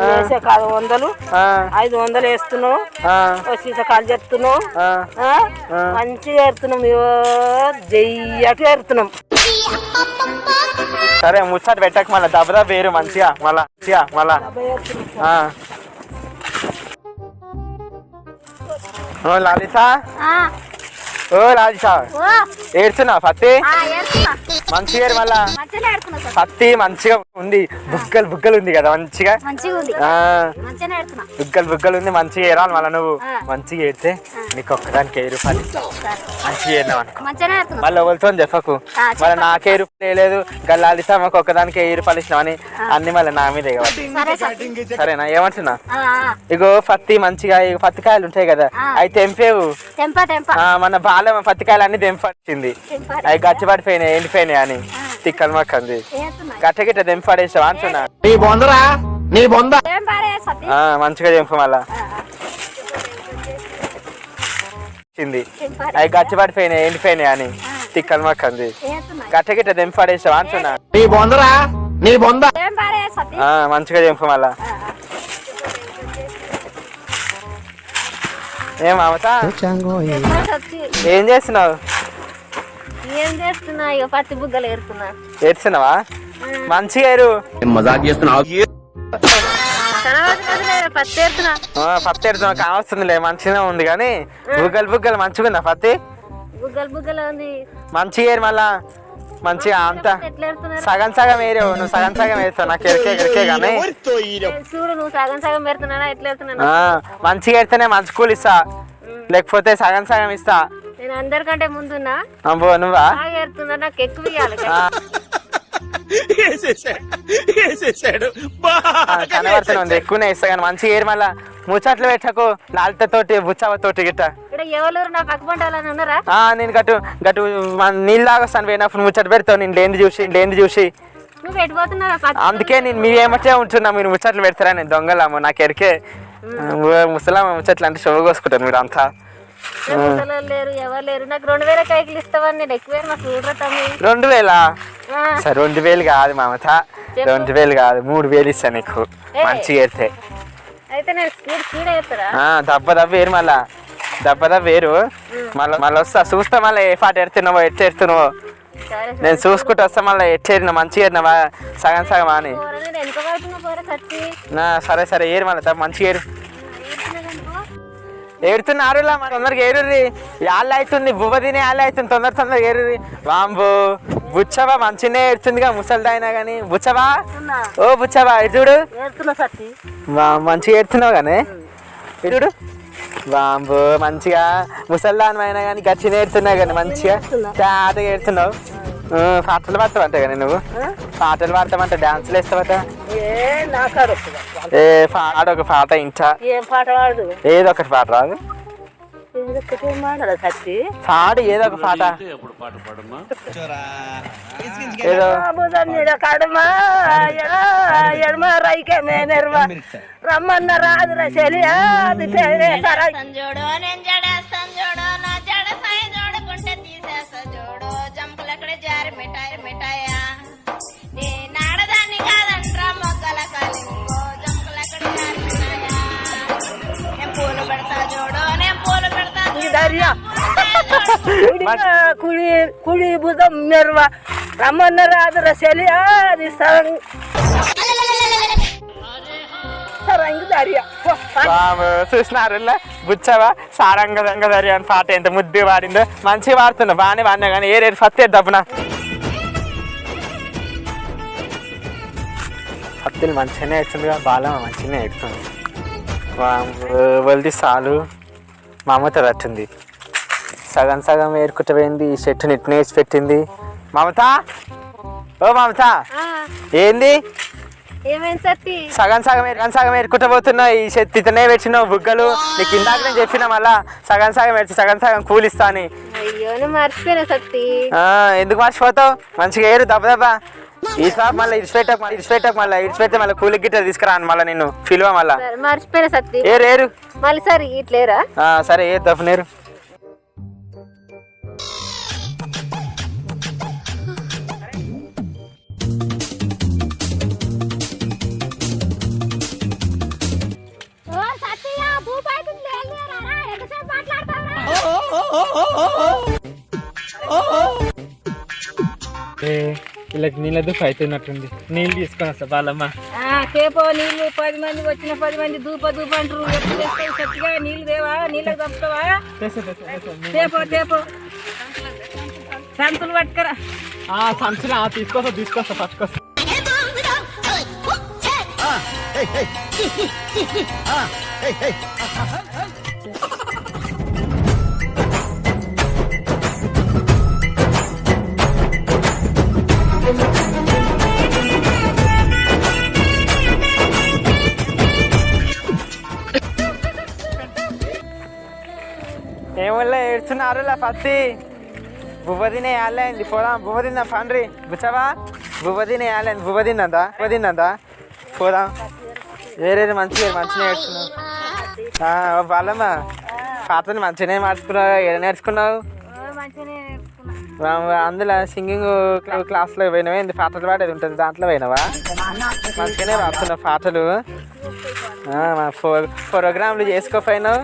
వేసే కాదు వందలు. ఐదు వందలు వేస్తున్నావు. ఓ సీసకాలు చెప్తున్నావు? మంచిగా ఏరుతున్నాం జయ్యకి ఏరుతున్నాం సరే ముచ్చట పెట్టక మళ్ళా. దెబ్బ వేరు మంచిగా మళ్ళా మంచిగా మళ్ళా. లాలిత. ఓ లాలిత ఏడ్చున్నా. పత్తి మంచిగా మళ్ళా పత్తి మంచిగా ఉంది. బుగ్గలు బుగ్గలు ఉంది కదా మంచిగా? బుగ్గలు బుగ్గలు ఉంది. మంచిగా ఏరాలి మళ్ళా నువ్వు. మంచిగా ఏడితే నీకు ఒక్కదానికి ఏ రూపాయలు. మంచిగా ఏరినావు అనుకో. మళ్ళీ ఎవరితో చెప్పకు. మళ్ళీ నాకే రూపాయలు లేదు. గల్లాలిత మాకు ఒక్కదానికి ఏ రూపాయలు ఇచ్చినావని అన్ని మళ్ళీ నా మీద సరేనా? ఏమంటున్నా. ఇగో పత్తి మంచిగా ఇగో పత్తికాయలు ఉంటాయి కదా. అవి తెంపేవు. మన బాల పత్తికాయలు అన్ని తెంప అవి గచ్చి పడిపోయినాయి ఎండిపోయినాయి అని. తిక్కలు మక్కంది. గట్ట గిట్ట తెంపడేసావు అంటున్నా. ఏం పారే సత్తి ఆ, మంచిగా తెంపు మళ్ళా. అవి గచ్చి పడిపోయినాయి ఎండిపోయినాయి అని. తిక్కలు మక్కంది. గట్ట గిట్ట తెంపడేసావు అంటున్నా. ఏం పారే సత్తి ఆ, మంచిగా తెంపు మళ్ళా. ఏం మమత ఏం చేస్తున్నావు? ఏం చేస్తున్నా పత్తి బుగ్గలు ఏరుతున్నా ఏడ్చినావా మంచిగా ఏరు. మజాక్ చేస్తున్నావు? పత్తి ఏరుతున్నా కావస్తుందిలే మంచిగా ఉంది కానీ బుగ్గలు బుగ్గలు మంచిగా ఉందా పత్తి? బుగ్గలు బుగ్గలు ఉంది. మంచిగా ఏరు మళ్ళా. మంచిగా అంతా సగం సగం ఏరేవు నువ్వు సగం సగం వేస్తావు నాకు ఎరికే ఎరికే కానీ చూడు నువ్వు సగం సగం పెడుతున్నానా ఎట్లా ఆ, మంచిగా ఏడితేనే మంచి కూలి ఇస్తా. లేకపోతే సగం సగం ఇస్తా. నేను అందరికంటే ముందున్నా. అబ్బో నువ్వా? బాగా ఏరుతున్నా నాకు ఎక్కువ ఇవ్వాలి ఆ, కనబడుతూనే ఉంది. ఎక్కువనే ఇస్తా కానీ మంచిగా ఏరు మళ్ళా. ముచ్చట్లు పెట్టకు. లాలితతోటి బుచ్చవతోటి గిట్ట. నేను గటు గటు నీళ్ళు తాగొస్తాను పోయినప్పుడు ముచ్చట పెడతావు. నేను లేని చూసి లేని చూసి. అందుకే నేను మీ ఏమంటే ఉంటున్నా. మీరు ముచ్చట్లు పెడతారా? నేను దొంగలమ్మ నాకు ఎరికే ముసలామ ముచ్చట్లు అంటే షో కోసుకుంటాను మీరు అంతా. లేరు ఎవరు లేరు. నాకు రెండు వేల కైకిలు ఇస్తావని నేను ఎక్కువ నాకు చూడరా తమ్మి? రెండు వేల? సరే రెండు వేలు కాదు మమత. రెండు వేలు కాదు మూడు వేలు ఇస్తా నీకు. మంచిగా ఏరితే. అయితే నేను స్పీడ్ స్పీడ్ అవుతారా ఆ, దెబ్బ దెబ్బ వేరు మళ్ళా. దెబ్బ దెబ్బ వేరు. మళ్ళీ మళ్ళీ వస్తా. చూస్తా మళ్ళీ ఏ పాట ఎడుతున్నావో ఎట్ట ఎడుతున్నావో నేను చూసుకుంటూ వస్తా మళ్ళీ ఏరినా మంచిగా ఏరినావా సగం సగం అని. సరే సరే ఏరు మళ్ళీ మంచిగా ఏరు. ఏడుతున్నారు తొందరగా ఏరుర్రి యాళ్ళ అవుతుంది బువ్వ తినే యాళ్ళ అవుతుంది తొందర తొందరగా ఏరుర్రి వాంబు బుచ్చవా మంచిగానే ఏడుతుందిగా ముసలిదైనా కానీ. బుచ్చవా? ఓ బుచ్చవా ఇటు చూడు. మంచిగా ఏడుతున్నావు కానీ. ఇటు చూడు. వాంబు మంచిగా ముసల్దాని అయినా కానీ గచ్చి ఏడుతున్నావు కానీ మంచిగా చాటగా ఏడుతున్నావు. పాటలు పాడతావంట కానీ నువ్వు? పాటలు పాడతావంట డాన్సులు వేస్తావట? ఏ పాట ఒక పాట ఇంటా. ఏం పాట పాడు? ఏదో ఒకటి పాట రాదు. పాడు ఏదో ఒక పాట. ఏదో. ఎడమ రైకే మేనెర్వ రమ్మన్న రాదు రసలి అది పేరే సరై. సంజోడు నేను జడేస్తాను జోడు నా జడ జంపులక్కడ జారి మిఠాయి మిఠాయా నీ నాడదాన్ని కాదంట్రా మొగ్గల కలింగో జంపులక్కడ జారి మిఠాయా నేను పూలు పెడతా జోడు నేను పూలు పెడతా ఈ ధైర్య కుడి కుడి కుడి భుజం మెర్వ రమ్మన్న రాదు రసలి అది సరం సరంగి ధైర్య బాబు చూసినారు బుచ్చవా? సారంగ రంగధరి అని పాట ఎంత ముద్దు పాడిందో? మంచిగా పాడుతున్నా. బాగానే పాడినా కానీ ఏ రేటు ఫస్ట్ డబ్బున హత్తులు మంచిగానే అవుతుందిగా బాగా మంచిగానే అవుతుంది వల్ది సాలు మా అమ్మతో రట్టుంది. సగం సగం ఏరుకుంటూ పోయింది ఈ చెట్టు నిట్నే వేసి పెట్టింది మమత? ఓ మమత! ఏంది? సగం సగం సగం సగం ఎరుకుంటూ పోతున్నావు ఈ చెత్త ఇతనే పెట్టినావు బుగ్గలు. నీకు ఇందాక నేను చెప్పిన మళ్ళా సగం సగం ఎడిచి సగం సగం కూలిస్తా అని. ఎందుకు మర్చిపోతావు? మంచిగా ఏరు దెబ్బ దెబ్బ. ఈ సార్ మళ్ళీ ఇడిచిపెట్టకు మళ్ళీ ఇడిచిపెట్టకు మళ్ళీ ఇడిచిపెడితే మళ్ళీ కూలి గిట్ట తీసుకురాను మళ్ళీ నిన్ను. పిలువ మళ్ళా. మర్చిపోయినా సత్తి ఏరు ఏరు. మళ్ళీ సరే ఇట్లేరా? సరే ఏ దెబ్బ नील फैतनी नील वालेपो नील पद मंद पद मंदिर दूप दूप नील देवा नील दबावा सो ఏడుస్తున్నారు పత్తి బువ్వదినే తినే పోదాం బువ్వ తిందాం పండ్రి బుచ్చవా బువ్వ తినే వేయాలండి బువ్వ తిన్నదా బువ్వ తిన్నదా పోదాం వేరే మంచిగా మంచిగా నేర్చుకున్నావు వాళ్ళమ్మా పాతని మంచిగానే మార్చుకున్నావు ఏడ నేర్చుకున్నావు అందులో సింగింగ్ క్లాస్లో పోయినవే ఇంత పాటలు పాడేది ఉంటుంది దాంట్లో పోయినావా మంచిగానే పాడుతున్నావు పాటలు ఫో ప్రోగ్రాంలు చేసుకోపోయినావు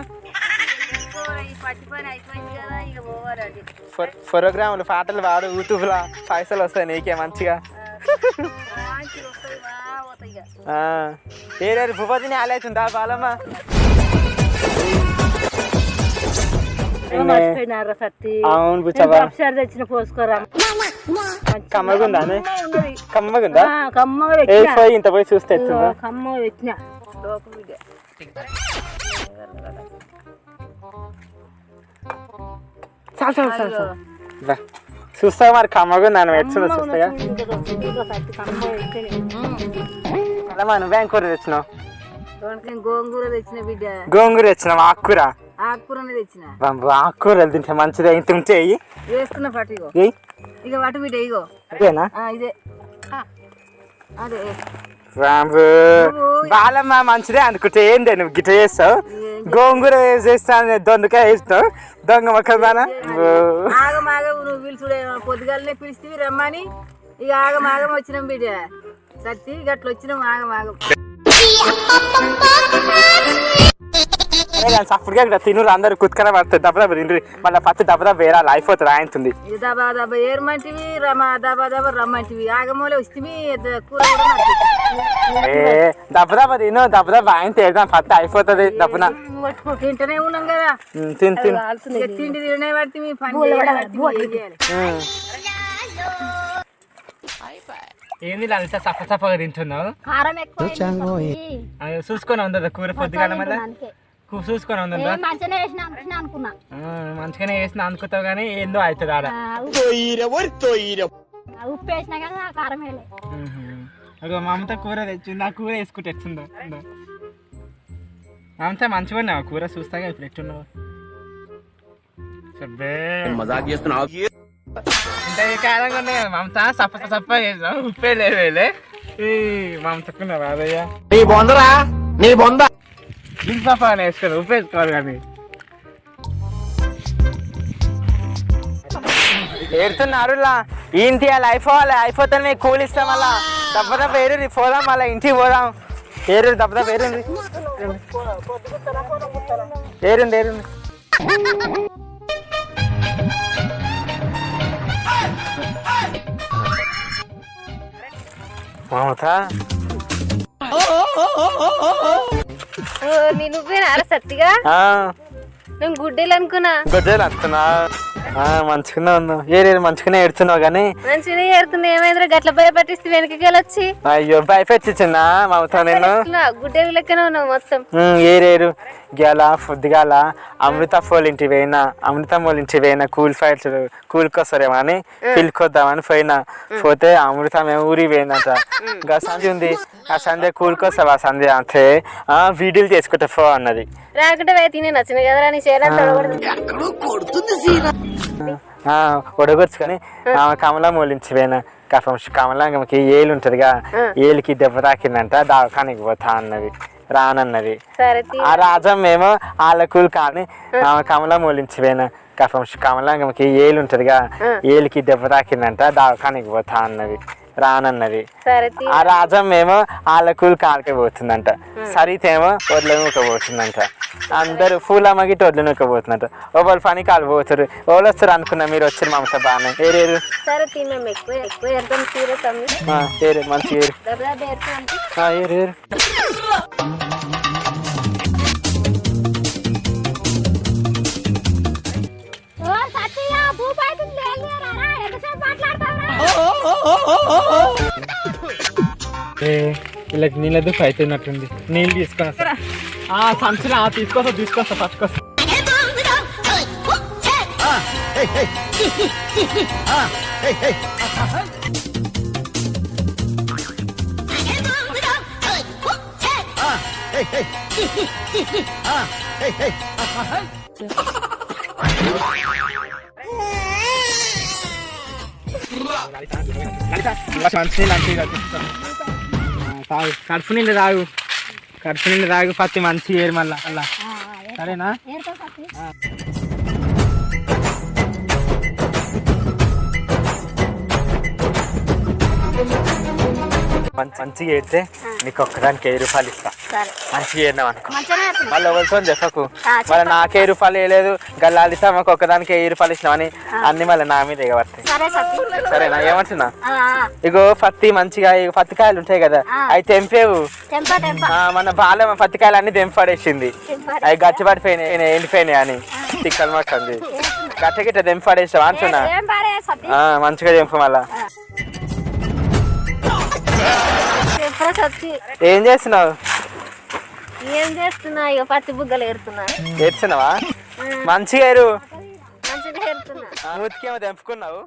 ప్రోగ్రాంలు పాటలు పాడు యూట్యూబ్లో పైసలు వస్తాయి నీకే మంచిగా. ఆ, ఏరేరు భూపతిని ఆలవుతుందా బాలమ్మ? అవును తెచ్చిన పోసుకోరా. కమ్మగుందా కమ్మగుందా ఏ ఇంత పోయి చూస్తే పెట్టిన. చాలు చాలు చాలు చాలు బా. చూస్తావా మరి కమ్మగా చూస్తాయా సత్తి కమ్మగా పెట్టిన. అలా నువ్వేం కూర తెచ్చినావు గోంగూర తెచ్చిన బిడ్డ గోంగూర తెచ్చినావు ఆకుకూర ఆకుకూరనే తెచ్చిన ఆకుకూరలు తింటే మంచిదే ఇంత ఉంటే. వేస్తున్న పట్టు ఇగో. ఇక పట్టు బిడ్డ ఇగో అదేనా ఇదే అదే బాబు బాలమ్మ మంచిదే అనుకుంటే ఏంటి నువ్వు గిట్ట చేస్తావు. గోంగూర చేస్తాను దొండకాయ వేస్తావు దొంగ మొక్కదానా ఆగమాగ నువ్వు పిలుచుడే పొద్దుగాలనే పిలిస్తే రమ్మని. ఇక ఆగమాగం వచ్చినాం బిడ్డ. సత్తి గట్ల వచ్చినాం ఆగమాగం సఫర్గా ఇక్కడ తినురు అందరు కుత్కర పడుతుంది. దెబ్బ దెబ్బ తిండ్రి మళ్ళీ పత్తి దెబ్బ దెబ్బ వేరాలి అయిపోతుంది ఆయనతుంది. ఇక దబా దబా ఏరమంటివి? రమ దబా దబా రమ్మంటివి. ఆగమూలే వస్తే కూర కూడా మంచిది. ఏ దెబ్బ దెబ్బ తిను దెబ్బ దెబ్బ ఆయన తేదాం పత్తి అయిపోతుంది దెబ్బన తింటూనే ఉన్నాం కదా. తిను తిను. తిండి తినే పడితే. ఏంది లలిత చప్ప చప్పగా తింటున్నావు? చూసుకొని ఉందా కూర పొద్దుగాల మళ్ళీ. చూసుకొని ఉందా మంచిగానే వేసిన అనుకున్నా. అనుకున్నా మంచిగానే వేసిన అనుకుంటావు కానీ ఏందో అవుతుంది ఆడ. ఉప్పు- వేసినా కదా కారం వేయలే. అగో మమత కూర తెచ్చింది ఆ కూర వేసుకుంటే ఎట్టుందో. మమత మంచిగా ఉన్నావు కూర? చూస్తాగా ఇప్పుడు ఎట్టున్నావు మజాక్ చేస్తున్నావు ఇంత కారంగా ఉన్నాయి కదా మమత సప్ప సప్ప చేసావు ఉప్పే లేవేలే మమతకున్నావు అదయ్యా? నీ బొందరా? నీ బొంద దిల్ సప్ప అని వేసుకోరు ఉప్పు కానీ. ఏడుతున్నారు ఇంటి అలా అయిపోవాలి అయిపోతే కూలి ఇస్తాం అలా. దెబ్బ దెబ్బ ఏరు పోదాం మళ్ళీ ఇంటికి పోదాం. ఏరు దెబ్బ దెబ్బ ఏరుంది ఏరుంది ఏరుంది మమత? నువ్వేనా? సత్తిగా నేను గుడ్డేలు అనుకున్నా. గొడ్డలు అనుకున్నా. మంచిగానే ఉన్నావు ఏరేది మంచిగానే ఏడుతున్నావు కానీ. మంచిగా ఏరుతున్నా ఏమైందిరా? గట్ల భయపట్టిస్తే వెనకకి వెళ్ళొచ్చి. అయ్యో భయపెట్టించిన మమత నేను. గుడ్డేలు లెక్కనే ఉన్నావు మొత్తం. ఏరేరు గెల పొద్దుగాల అమృత ఫోల్ ఇంటి పోయినా అమృత మోల్ ఇంటి పోయినా కూల్ ఫైట్స్ కూలికొస్తారేమో అని పిలుకొద్దామని పోయినా. పోతే అమృత మేము ఊరికి పోయిందంట. ఇంకా సంధ్య ఉంది. ఆ సంధ్య కూలికొస్తావా సంధ్య? అంటే ఆ వీడియోలు చేసుకుంటే పో అన్నది. రాకుంటే తినే నచ్చిన కదరా నీ చేయాలంటే ఒడగొచ్చుకొని ఆమె కమలా మోలించి పోయినా కఫం కమలాంగమ్మకి ఏలు ఉంటదిగా ఏలికి దెబ్బ తాకిందంట దావకానికి పోతా అన్నది రానన్నది. ఆ రాజం మేము వాళ్ళ కూల్ కానీ ఆమె కమల మూలించిపోయిన కఫం కమలాంగమ్మకి ఏలు ఉంటదిగా ఏలికి దెబ్బ తాకిందంట దావకానికి పోతా అన్నది. రానన్నది. ఆ రాజం మేము వాళ్ళ కూల్ కాలకి పోతుందంట. సరితేమో వడ్ల పోతుందంట. అందరు పూలమ్మ గిట్ట వడ్లు నొక్కపోతున్నట్టు ఒకళ్ళు పని కాలు పోతారు వాళ్ళు వస్తారు అనుకున్నా మీరు వచ్చారు మమత బాగానే. ఏరేరు ఏరు? మంచి ఏరు దెబ్బ వీళ్ళకి నీళ్ళ దుఃఖ అవుతున్నట్టుంది నీళ్ళు తీసుకొని ఆ, సంచులు ఆ, తీసుకొస్తా తీసుకొస్తా పట్టుకొస్తా మంచి నీళ్ళు అంటే తాగు కడుపు నిండి తాగు కడుపు నిండి తాగు పత్తి మంచి ఏరు మళ్ళా అలా సరేనా మంచి మంచిగా ఏడితే నీకు ఒక్కదానికి వెయ్యి రూపాయలు ఇస్తా. మంచిగా అనుకో. మళ్ళీ ఎవరితో చెప్పకు. మళ్ళీ నాకే వెయ్యి రూపాయలు వేయలేదు గల్లాడితే మాకు ఒక్కదానికి వెయ్యి రూపాయలు ఇచ్చినావని అన్ని మళ్ళీ నా మీద ఎగబడతాయి. సరేనా? ఏమంటున్నా. ఇగో పత్తి మంచిగా ఇగో పత్తి కాయలు ఉంటాయి కదా. అవి తెంపేవు. మన బాల పత్తి కాయలు అన్ని తెంపడేసింది తెంపాడు. అవి గచ్చి పడిపోయినాయి ఎండిపోయినాయి అని. తిక్కలు మాకంది గట్ట గిట్ట తెంపడేసావు అంటున్నా. ఏం మంచిగా తెంపు మళ్ళా. ఏం చేస్తున్నావు? ఏం చేస్తున్నా? ఇక పత్తి బుగ్గలు ఏరుతున్నా. ఏడ్చినావా మంచిగా ఎరు మంచిగా ఏరుతున్నా. మూతికేమో తెంపుకున్నావు.